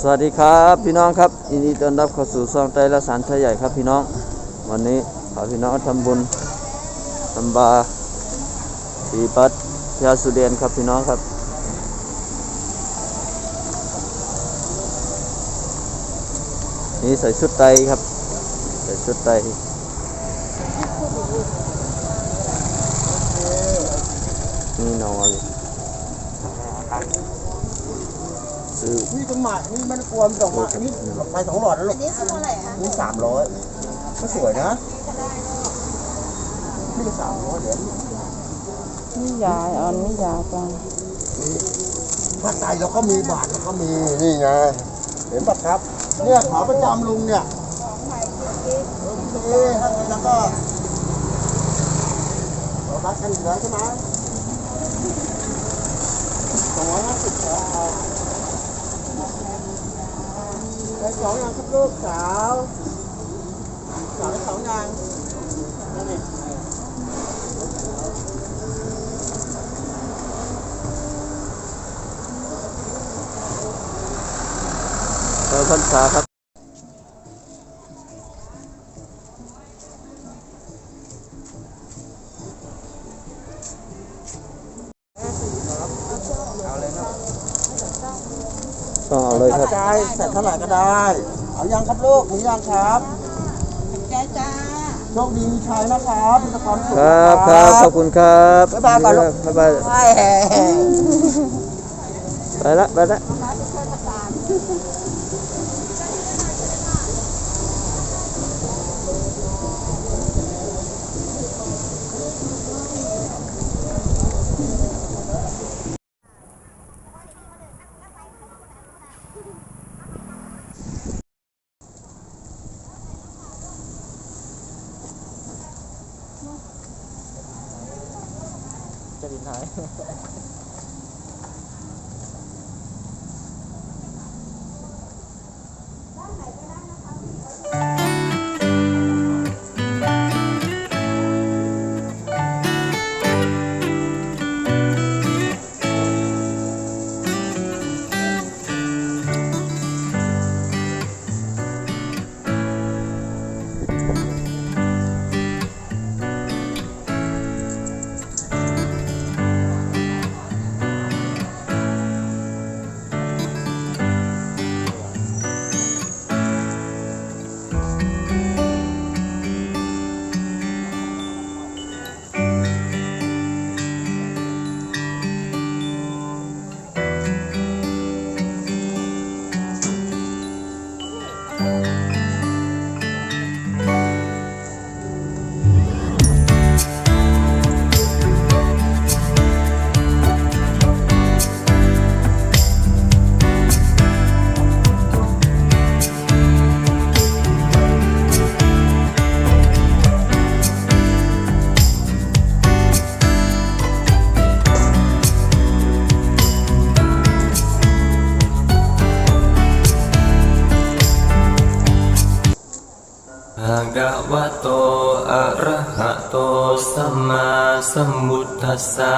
สวัสดีครับพี่น้องครับยินดีต้อนรับเข้าสู่ซองไตรละสารไทยใหญ่ครับพี่น้อง วันนี้ขอพี่น้องทำบุญทำบาปีปัดยาสุเดนครับพี่น้องครับ นี่ใส่ชุดไตครับ ใส่ชุดไตนี่นอน ซื้อนี่ต้นหมากนี่มันกลัวมันดอกหมากนี่ไปสองหลอดแล้วลูอักนนี้คือเท่าไหร่คะนี่สามร้อยก็สวยนะนี่ก็สามร้อยเดี๋ยวนี่ยาอ่อนนี่ยาจังผ้าไตรเราก็มีบาทเราก็มีนี่ไงเห็นปะครับ เนี่ยขาประจำลุงเนี่ยโอเคถ้างั้นแล้วก็เรานัดกันอีกแล้วใช่ไหมสองร้อยห้าสิบสองเอา ได้สองอย่างครับลูก ต้องเอาเลยครับกระจายใส่เท่าไหร่ก็ได้ เอายังครับลูกหรือยังครับจ้าจ้าโชคดีมีชัยนะครับมีแต่ความสุขคนะรับครับขอบคุณครับบ๊ายบายก่อนลูกบ๊ายบายใช่ไปละไปละ จะดิ ภะคะวะโตอะระหะโตสัมมาสัมพุทธัสสะ